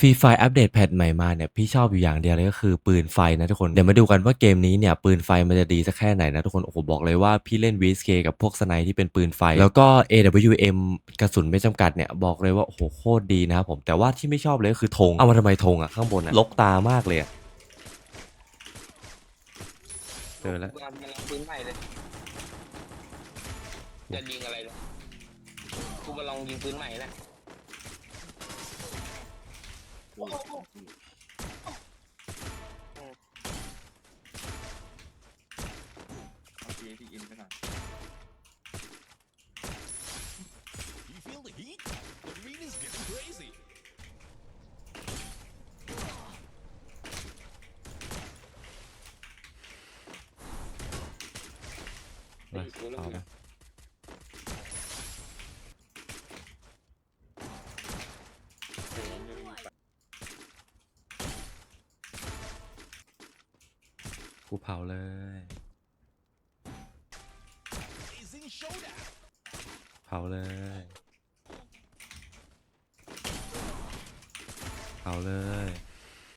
ฟรีไฟอัปเดตแพทใหม่มาเนี่ยพี่ชอบอยู่อย่างเดียวเลยก็คือปืนไฟนะทุกคน เดี๋ยวมาดูกันว่าเกมนี้เนี่ยปืนไฟมันจะดีสักแค่ไหนนะทุกคน โอ้โหบอกเลยว่าพี่เล่น VSK กับพวกสไนที่เป็นปืนไฟ แล้วก็ AWM กระสุนไม่จำกัดเนี่ยบอกเลยว่า โอ้โหโคตรดีนะครับผม แต่ว่าที่ไม่ชอบเลยก็คือธงเอามาทำไมธงอะข้างบนอะลกตามากเลยอะเจอแล้วปืนใหม่เลยจะยิงอะไรเลยกูมาลองยิงปืนใหม่นะเอาทีที่อินไปหน่อย You feel the heat? The arena's getting crazy. ไปเอาไปกูเผาเลย Blazing showdown. เผาเลย เผาเลย